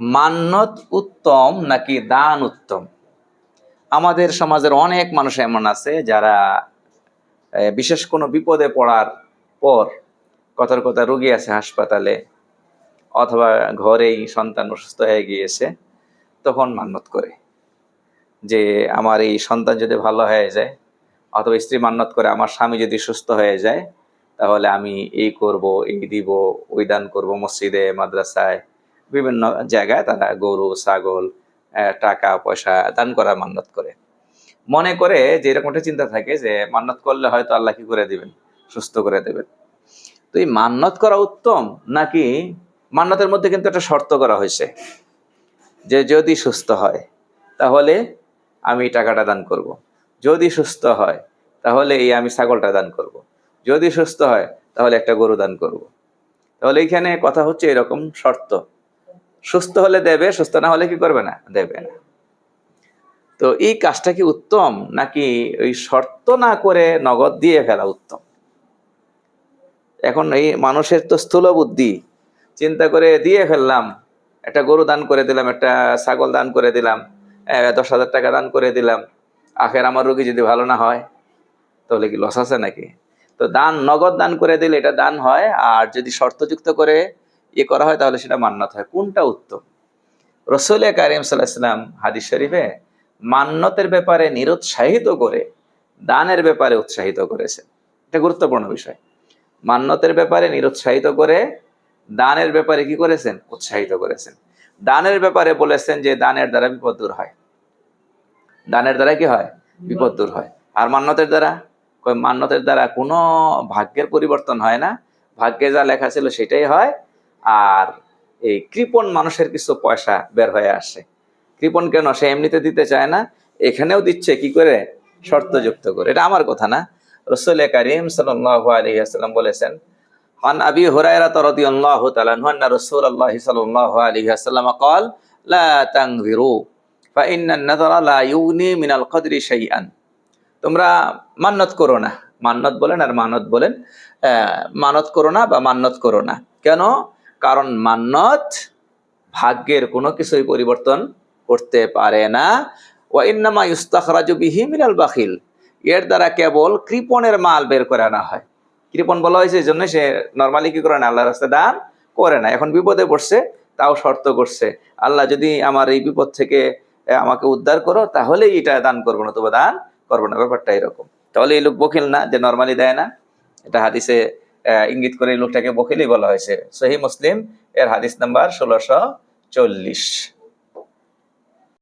মান্নত উত্তম নাকি দান উত্তম? আমাদের সমাজের অনেক মানুষ এমন আছে যারা বিশেষ কোনো বিপদে পড়ার পর কথার কথা রোগী আছে হাসপাতালে অথবা ঘরেই সন্তান অসুস্থ হয়ে গিয়েছে, তখন মান্নত করে যে আমার এই সন্তান যদি ভালো হয়ে যায় অথবা স্ত্রী মান্নত করে আমার স্বামী যদি সুস্থ হয়ে যায়, তাহলে আমি এই করব, এই দিব, ওই দান করব মসজিদে, মাদ্রাসায় বিভিন্ন জায়গায় তারা গরু, ছাগল টাকা, পয়সা দান করার মান্নত করে মনে করে যে এরকম একটা চিন্তা থাকে যে মান্নত করলে হয়তো আল্লাহ কি করে দিবেন সুস্থ করে দেবেন তো এই মান্নত করা উত্তম নাকি মান্নতের মধ্যে কিন্তু একটা শর্ত করা হয়েছে যে যদি সুস্থ হয়, তাহলে আমি টাকাটা দান করব। যদি সুস্থ হয়, তাহলে এই আমি ছাগলটা দান করব। যদি সুস্থ হয়, তাহলে একটা গরু দান করব। তাহলে এইখানে কথা হচ্ছে এরকম শর্ত সুস্থ হলে দেবে, সুস্থ না হলে কি করবে না? দেবে না। তো এই কাজটা কি উত্তম, নাকি ওই শর্ত না করে নগদ দিয়ে ফেলা উত্তম? এখন এই মানুষের তো স্থূল বুদ্ধি। চিন্তা করে দিয়ে ফেললাম। একটা গরু দান করে দিলাম, একটা ছাগল দান করে দিলাম দশ হাজার টাকা দান করে দিলাম। আখের আমার রোগী যদি ভালো না হয়, তাহলে কি লস আছে নাকি? তো দান, নগদ দান করে দিলে এটা দান হয়, আর যদি শর্তযুক্ত করে ইয়ে করা হয়, তাহলে সেটা মান্যত হয়। কোনটা উত্তম? রসুল কারিম সাল্লাহাম হাদিস শরীফে মান্যতের ব্যাপারে নিরুৎসাহিত করে, দানের ব্যাপারে উৎসাহিত করেছেন। এটা গুরুত্বপূর্ণ বিষয়। মান্যতের ব্যাপারে নিরুৎসাহিত করে, দানের ব্যাপারে কি করেছেন? উৎসাহিত করেছেন। দানের ব্যাপারে বলেছেন যে, দানের দ্বারা বিপদ দূর হয়। দানের দ্বারা কি হয়? বিপদ দূর হয়। আর মান্যতের দ্বারা? মান্যতের দ্বারা কোনো ভাগ্যের পরিবর্তন হয় না। ভাগ্যে যা লেখা ছিল সেটাই হয়। আর এই কৃপণ মানুষের কিছু পয়সা বের হয়ে আসে কৃপণ কেন সে এমনিতে দিতে চায় না এখানেও দিচ্ছে কি করে শর্তযুক্ত করে এটা আমার কথা না রসুল করিম সাল্লাল্লাহু আলাইহি ওয়াসাল্লাম বলেছেন عن أبي هريرة رضي الله تعالى عنه أن رسول الله صلى الله عليه وسلم قال لا تنظروا فإن النظر لا يغني من القدر شيئا তোমরা মান্নত করো না মান্নত বলেন আর মানত বলেন আহ, মানত করো না বা মান্নত করো না কেন কারণ মান্নত ভাগ্যের কোনো কিছুই পরিবর্তন করতে পারে না। ওয়া ইন্নামা ইস্তাখরাজু বিহি মিনাল বাখিল। এর দ্বারা কেবল কৃপণের মাল বের করে আনা হয়। কৃপণ বলা হয়েছে এই জন্য সে নর্মালি কি করে না আল্লাহ রাস্তায় দান করে না। এখন বিপদে পড়ছে, তাও শর্ত করছে। আল্লাহ যদি আমার এই বিপদ থেকে আমাকে উদ্ধার করো তাহলে এটা দান করব না তবে দান করব না। ব্যাপারটা এরকম। তাহলে এই লোক বকিল না, যে নর্মালি দেয় না। এটা হাদিসে ইঙ্গিত করে লোকটাকে বকিলি বলা হয়েছে। সহি মুসলিম এর হাদিস নাম্বার ষোলোশো চল্লিশ।